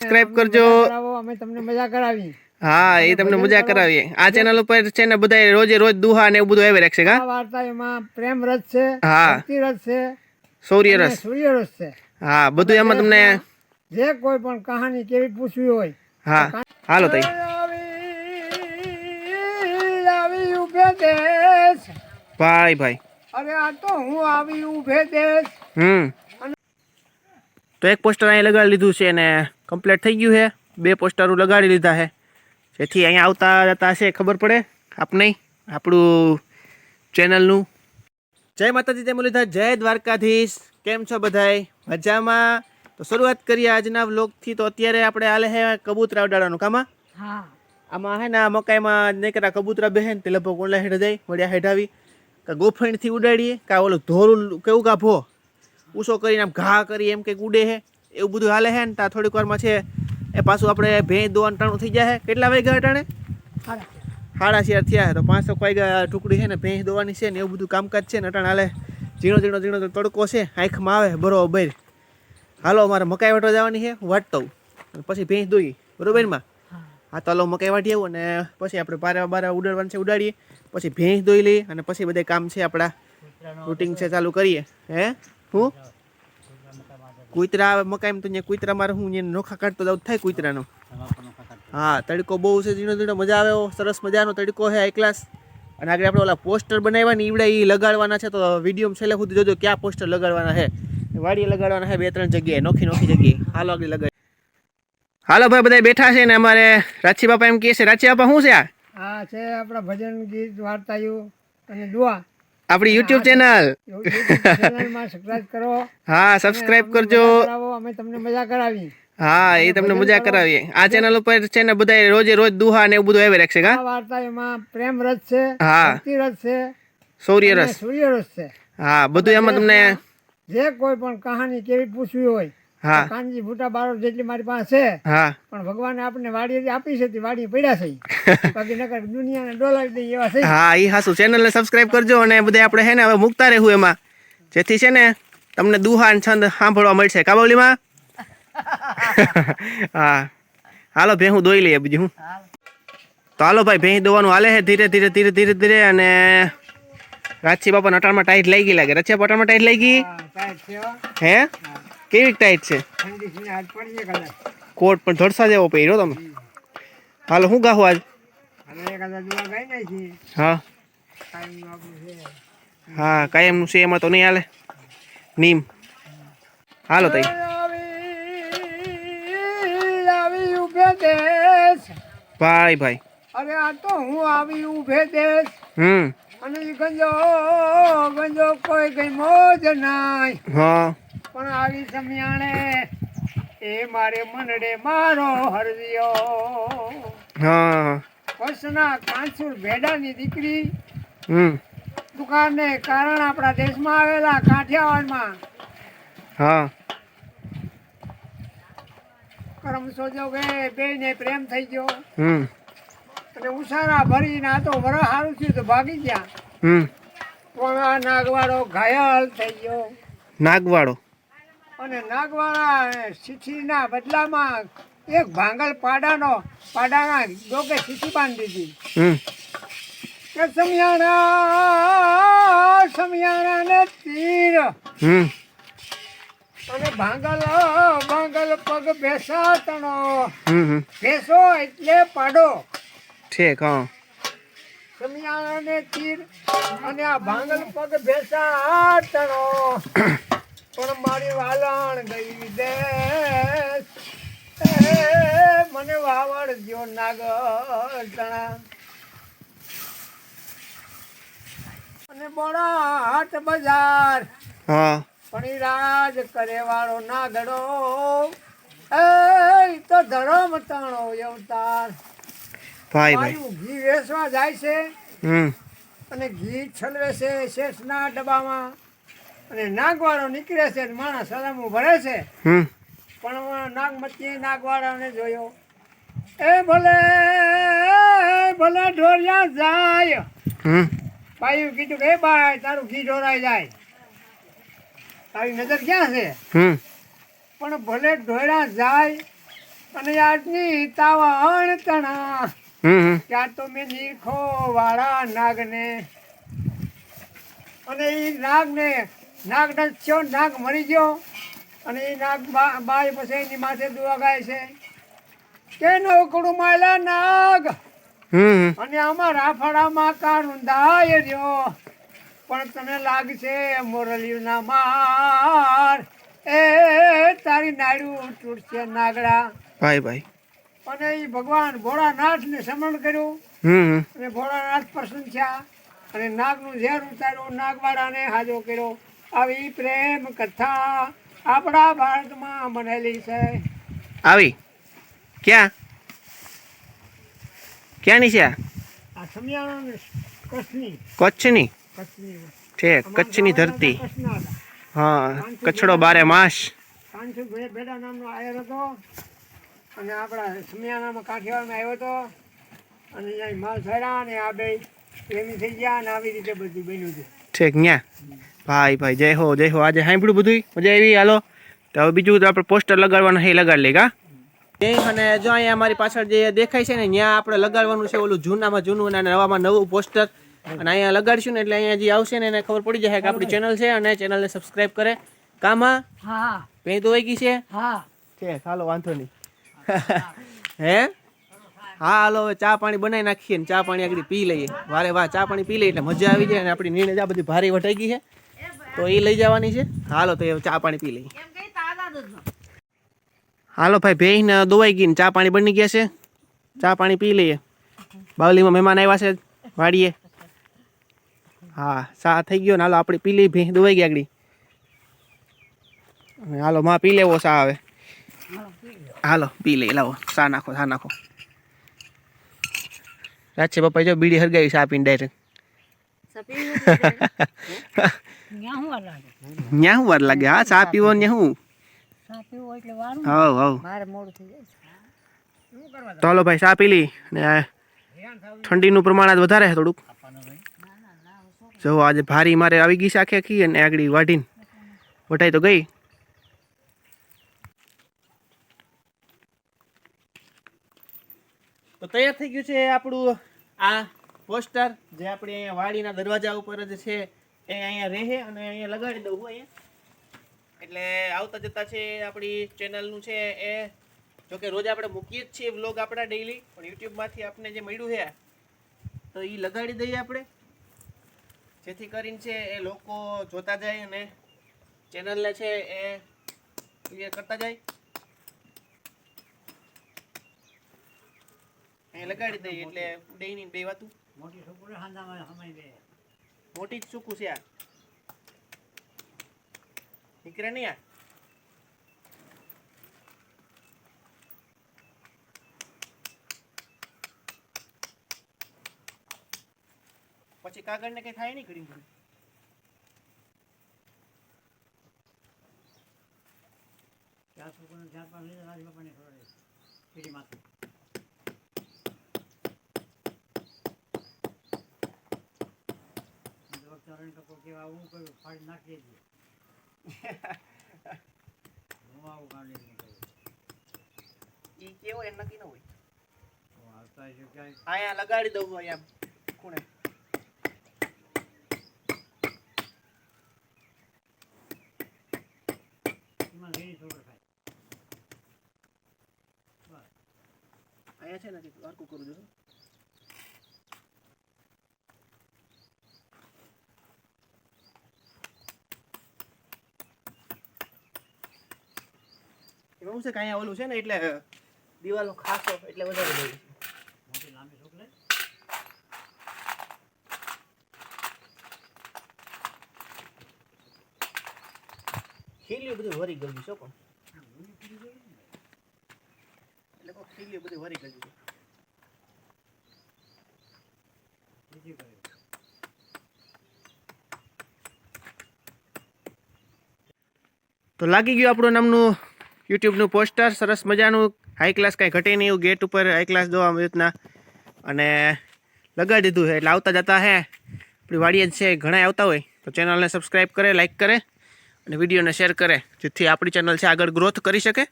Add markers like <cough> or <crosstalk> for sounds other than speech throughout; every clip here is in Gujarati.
સબસ્ક્રાઇબ કરજો. અમે તમને મજા કરાવી હા એ તમને મજા કરાવીએ. આ ચેનલ ઉપર છે ને બધા રોજે રોજ દુહા ને એવું બધું આવી રાખશે કા? વાર્તા એમાં પ્રેમ રસ છે હા. રસ છે સૂર્ય રસ સૂર્ય રસ છે. હા બધું એમાં તમને જે કોઈ પણ કહાની કેવી પૂછવી હોય હા હાલો તઈ. ભાઈ ભાઈ. અરે આ તો હું આવી ઉભે દેશ. હમ. તો એક પોસ્ટર અહીં લગાડી લીધું છે અને કમ્પ્લીટ થઈ ગયું છે. બે પોસ્ટરો લગાડી લીધા છે. જેથી અહીંયા આવતા જતા હશે ખબર પડે. આપને આપણું ચેનલનું જય માતાજી જય મુરલીધર જય દ્વારકાધીશ. કેમ છો બધાય? મજામાં? તો શરૂઆત કરીએ આજના વ્લોગથી તો અત્યારે આપણે હાલે છે કબૂતરા ઉડાડવાનું. કામાં? હા. આમાં હે ને આ મકાઈમાં નીકળ્યા કબૂતરા બહેન તે લગભગ ઓલા હેઠ જાય વડિયા હેઠાવી કાં ગોફણીથી ઉડાડીએ કાં ઓલું ધોરું કેવું કાં ભો? ઊંચો કરીને આમ ઘા કરી એમ કંઈક ઉડે હે એવું બધું હાલે હે ને ત્યાં થોડીક વારમાં છે એ પાછું આપણે ભેંસ દોવાનું ટાણું થઈ જાય છે કેટલા વાગ્યા અટાણે? સાડા ચાર થયા છે તો પાંચસો વાગ્યા ટુકડી છે ને ભેંસ દોવાની છે ને એવું બધું કામકાજ છે ને અટાણ હાલે ઝીણો ઝીણો ઝીણો તડકો છે આંખમાં આવે બરોબર. હાલો અમારે મકાઈ વાટવા જવાની છે વાટતો પછી ભેંસ દોઈ બરોબરમાં? હા. તો હાલો મકાઈ વાટી આવું અને પછી આપણે બારે બારે ઉડાડવાનું છે ઉડાડીએ. પછી ભેંસ દોઈ લઈએ અને પછી બધા કામ છે આપણા. રૂટિંગ છે ચાલુ કરીએ હે? હું? કુતરા આવે મકાઈમાં તો અહીંયા કુતરા મારે હું અહીંયા નોખા કાઢતો જાઉં, થાય કુતરાનો? હા, તડકો બહુ છે, ઝીણો ઝીણો મજા આવે એવો, સરસ મજાનો તડકો છે હાઈ ક્લાસ. અને આગળ આપણે ઓલા પોસ્ટર બનાવ્યા ને, ઈવડે એ લગાડવાના છે, તો વીડિયો છેલ્લે સુધી જોજો ક્યાં પોસ્ટર લગાડવાના છે. વાડીએ લગાડવાના છે, બે ત્રણ જગ્યાએ, નોખી નોખી જગ્યાએ. હાલો આગળ લગાડ હાલો ભાઈ બધા બેઠા છે ને અમારે રાચી બાપા એમ કહે છે, રાચી બાપા શું છે આ? આ છે આપણા ભજન ગીત વાર્તાઓ અને દુઆ. આપણી યુટ્યુબ ચેનલ હા સબસ્ક્રાઇબ કરજો. અમે તમને મજા કરાવી. હા એ તમને મજા કરાવીએ. આ ચેનલ ઉપર છે ને બધા રોજે રોજ દુહા ને એવું બધું આવી રાખશે કા? વાર્તા એમાં પ્રેમ રસ છે હા. રસ છે સૂર્ય રસ સૂર્ય રસ છે. હા બધું એમાં તમને જે કોઈ પણ કહાની કેવી પૂછવી હોય હા. કાનજી ભૂટા બારો જેટલી મારી પાસે છે હા. પણ ભગવાને આપણને વાડી આપી છે તે વાડી પડ્યા છે. <laughs> બાકી નકર દુનિયાને ડોલાવી દે એવા છે. હા એ હાસું. ચેનલને સબસ્ક્રાઇબ કરજો અને બધે આપણે હે ને હવે મૂકતા રહેવું એમાં. જેથી છે ને તમને દુહાન છંદ સાંભળવા મળશે. કાબોલીમાં <laughs> હા. હાલો ભેહું દોઈ લઈએ બીજું હું. તો હાલો ભાઈ ભેંસ દોવાનું હાલે છે. ધીરે ધીરે ધીરે ધીરે ધીરે અને રાચી બાપા નટાણમાં ટાઈટ લાગી લાગે. રચિયા પટાણમાં ટાઈટ લાગી? ગઈ હો. હે કેવી ટાઈટ છે? કોટ પણ ધડસા જેવો પહેર્યો તમે? હાલો શું ગાહું આજ? હા. કાંઈ એમનું છે હા કાયમનું છે એમાં તો નહીં હાલે. નીમ. હાલો તઈ. ભાઈ ભાઈ. અરે આ તો હું આવી ઉભે દેશ. હમ. અને ગંજો ગંજો કોઈ કઈ મોજ નાય. હા. પણ આવી સમિયાણે એ મારે મનડે મારો હરવ્યો. હા. વર્ષના કાંસુર ભેડાની દીકરી હમ. દુકાનને કારણ આપણા દેશમાં આવેલા કાઠિયાવાડમાં. હા. કરમ સોજો કે બે ને પ્રેમ થઈ ગયો. હમ. અને ઉસારા ભરીને આ તો વર સારું થયું તો ભાગી ગયા. હમ. પણ આ નાગવાડો ઘાયલ થઈ ગયો. નાગવાડો. અને નાગવાળા સીઠીના બદલામાં એક ભાંગલ પાડાનો પાડાના ડોકે સીઠી બાંધી દીધી. કે સમિયાણા સમિયાણા ને તીર અને ભાંગલ ભાંગલ પગ બેસા તણો બેસો એટલે પાડો. ઠીક હા. સમિયાણા ને તીર અને આ ભાંગલ પગ બેસા તણો <coughs> પણ મારી વાલણ ગઈ દેશ એ મને વાવડ જો નાગર અને બોડા હાટ બજાર. હા. પણ રાજ કરે વાળો નાગડો. એ તો ધરમ તાણો અવતાર. ભાઈ ભાઈ. ઘી વેચવા જાય છે અને ઘી છલવે છે શેષના ડબ્બામાં. અને નાગવાળો નીકળે છે માણસ સલામું ભરે છે. પણ પણ નાગમતી નાગવાળાને જોયો. એ ભલે ભલે ઢોરિયા જાય. ભાઈ કીધું કે એ બાય તારું ઘી ઢોરાઈ જાય. તારી નજર ક્યાં છે? પણ ભલે ઢોરા જાય અને આજની તાવણ તણા. હમ હમ. ત્યાં તો મેં નીખો વાળા નાગને. અને એ નાગને નાગ થયો નાગ મરી ગયો. અને એ નાગ બા- બાઈ પછી એની માથે દુવા ગાય છે. કે નવકડું માયલા નાગ. અને આમાં રાફડામાં કારુંદાય રહ્યો. પણ તને લાગશે મોરલીના માર. એ તારી નાડું તૂટશે નાગડા. ભાઈ ભાઈ. અને એ ભગવાન ભોળાનાથને સમરણ કર્યું. અને ભોળાનાથ પ્રસન્ન થયા. અને નાગનું ઝેર ઉતાર્યું નાગવાડાને હાજો કર્યો. આવી પ્રેમ કથા આપણા ભારતમાં બનેલી છે. આવી? ક્યાં? ક્યાંની છે આ? સમિયાણા કચ્છની. કચ્છની? કચ્છની. છે કચ્છની ધરતી. હા કચ્છડો બારે માસ. કાનસુ બેડા નામનો આયર હતો. અને આપણા સમિયાણામાં કાઠિયાવાડમાં આવ્યો હતો. અને અહીંયા માલ છોડ્યા અને આ બે પ્રેમી થઈ ગયા અને આવી રીતે બધું બન્યું છે. ઠીક ન્યા ભાઈ ભાઈ જય હો જય હો. આજે સાંભળ્યું બધું મજા આવી? હાલો. તો હવે બીજું તો આપણે પોસ્ટર લગાડવાનું છે એ લગાડી લે કા અને જો અહીંયા અમારી પાછળ જે દેખાય છે ને ત્યાં આપણે લગાડવાનું છે ઓલું જૂનામાં જૂનું અને નવામાં નવું પોસ્ટર અને અહીંયા લગાડશું ને એટલે અહીંયા જે આવશે ને એને ખબર પડી જશે કે આપણી ચેનલ છે અને ચેનલને સબસ્ક્રાઇબ કરે. કામાં હા? પેં તો ગઈ છે? હા. છે હાલો વાંધો નહીં. હે? હા હાલો હવે ચા પાણી બનાવી નાખીએ ને ચા પાણી આગળ પી લઈએ. વારે વાહ ચા પાણી પી લઈએ એટલે મજા આવી જાય અને આપણી નીણે જ આ બધી ભારી વટાઈ ગઈ છે. તો એ લઈ જવાની છે. હાલો તો એ ચા પાણી પી લઈએ. હાલો ભાઈ ભેંને દોવાઈ ગઈ ને ચા પાણી બની ગયા છે. ચા પાણી પી લઈએ. બાવલીમાં મહેમાન આવ્યા છે વાડીએ. હા ચા થઈ ગયો ને હાલો આપણે પી લઈએ ભેં દોવાઈ ગઈ આગળ. હાલો માં પી લેવો ચા હવે. હાલો પી લઈ લાવો ચા નાખો ચા નાખો. છે પપ્પા જો બીડી હરગાવી ચા પીને ડાયરેક્ટ ન્યા વાર લાગે. હા ચા પીવો ને શું હવ હવ. મારે મોડું થઈ જાય તો હાલો ભાઈ ચા પી લી ને ઠંડીનું પ્રમાણ આજ વધારે છે થોડુંક. જો આજે ભારી મારે આવી ગઈ છે આખી આખી અને આગળ વાઢીને. વટાઈ તો ગઈ. તો તૈયાર થઈ ગયું છે આપણું આ પોસ્ટર જે આપણે અહીંયા વાડીના દરવાજા ઉપર જ છે. એ અહીંયા રહે અને અહીંયા લગાડી દઉં હું અહીંયા. એટલે આવતા જતા છે આપણી ચેનલનું છે એ જો કે રોજ આપણે મૂકીએ જ છીએ વ્લોગ આપણા ડેઈલી પણ યુટ્યુબમાંથી આપણે જે મળ્યું છે, તો એ લગાડી દઈએ આપણે. જેથી કરીને છે એ લોકો જોતા જાય અને ચેનલને છે એ ક્લિયર કરતા જાય. અહીંયા લગાડી દઈએ એટલે ડેઈની બે વાતું. મોટી છોકરી હાંદામાં સમય દે મોટી જ ચૂકું છે આ. નીકળે નહીં આ? પછી કાગળને કઈ થાય નહીં ઘડી ઘડી? ચાર છોકરીને ચાર પાંચ લીધા રાજમાં પણ ખબર પીડી માથે ચરણ ટકો કેવા હું કર્યું ફાડી નાખી દે <laughs> આવું કાઢી નીકળ્યું ઈ કેવો એ નક્કી ન હોય. આવતા છે ક્યાંય? અહીંયા લગાડી દઉં હોય એમ ખૂણે. એમાં છોકરો થાય. અહીંયા છે ને કંઈક કરું છું. શું છે કે અહીંયા ઓલું છે ને એટલે દિવાલો ખાસો એટલે વધારે છોકરી ખીલ્યું બધું વરી ગયું છે પણ. એટલે કોઈ ખીલ્યું બધું વરી ગયું છે. તો લાગી ગયું આપણું નામનું યુટ્યુબનું પોસ્ટર, સરસ મજાનું. હાઈ ક્લાસ કાંઈ ઘટે નહીં એવું ગેટ ઉપર હાઈ ક્લાસ દો આવી રીતના. અને લગાડી દીધું છે, એટલે આવતા જતા હે. આપણી વાડીએ છે ઘણા આવતા હોય. તો ચેનલને સબસ્ક્રાઈબ કરે લાઈક કરે અને વિડીયોને શેર કરે, જેથી આપણી ચેનલ છે આગળ ગ્રોથ કરી શકે.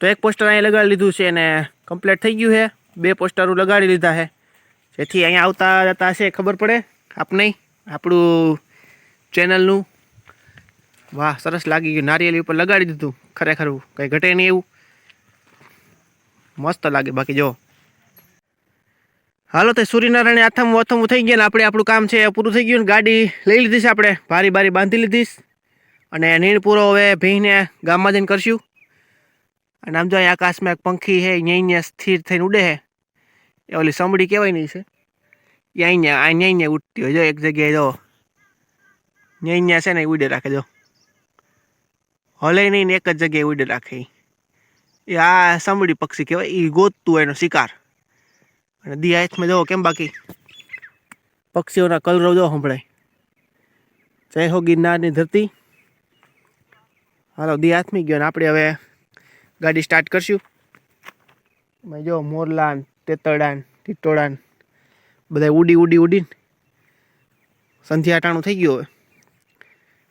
તો એક પોસ્ટર અહીંયા લગાડી લીધું છે અને કમ્પ્લીટ થઈ ગયું છે. બે પોસ્ટરો લગાડી લીધા છે. જેથી અહીંયા આવતા જતા હશે, ખબર પડે. આપને, આપણું ચેનલનું વાહ, સરસ લાગી ગયું. નારિયેળી ઉપર લગાડી દીધું. ખરેખર કંઈ ઘટે નહીં એવું. મસ્ત લાગે બાકી, જો. હાલો, તે સૂર્યનારાયણ આથમવું અથમવું થઈ ગયા ને આપણે આપણું કામ છે પૂરું થઈ ગયું ને ગાડી લઈ લીધી છે આપણે. ભારી બારી બાંધી લીધીશ અને નીણ પૂરો હવે ભીંને ગામમાં જઈને કરશું. અને આમ જો અહીં આકાશમાં એક પંખી છે અહીંયા અહીંયા સ્થિર થઈને ઉડે છે. એ ઓલી સંભળી કહેવાય નહીં છે. એ અહીંયા અહીંયા અહીંયા ઉડતી હોય. જો એક જગ્યાએ જો અહીંયા છે ને ઉડે રાખે, જો. હલે નહીં ને એક જ જગ્યાએ ઉડે રાખે. એ આ સાંભળી પક્ષી કહેવાય એ ગોતતું એનો શિકાર. અને દી હાથમાં જવો કેમ બાકી? પક્ષીઓના કલરવ જો સંભળાય. જય હો ગિરનારની ધરતી. હાલો, દી હાથમી ગયો ને આપણે હવે ગાડી સ્ટાર્ટ કરશું. એમાં જો મોરલાન, તેતરડાન ટીટોડાન બધા ઉડી ઉડી, ઉડીને સંધ્યા અટાણું થઈ ગયું હવે.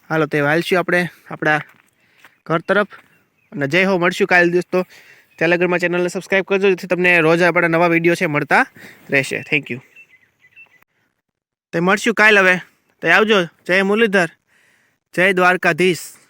હાલો, તે હાલશું આપણે, આપણા ઘર તરફ. અને જય હો, મળશું કાલે દોસ્તો. ટેલિગ્રામમાં ચેનલને સબસ્ક્રાઈબ કરજો, જેથી તમને રોજ આપણા નવા વીડિયો છે મળતા રહેશે. થેન્ક યુ તે મળશું કાલ હવે. તે આવજો. જય મુરલીધર. જય દ્વારકાધીશ.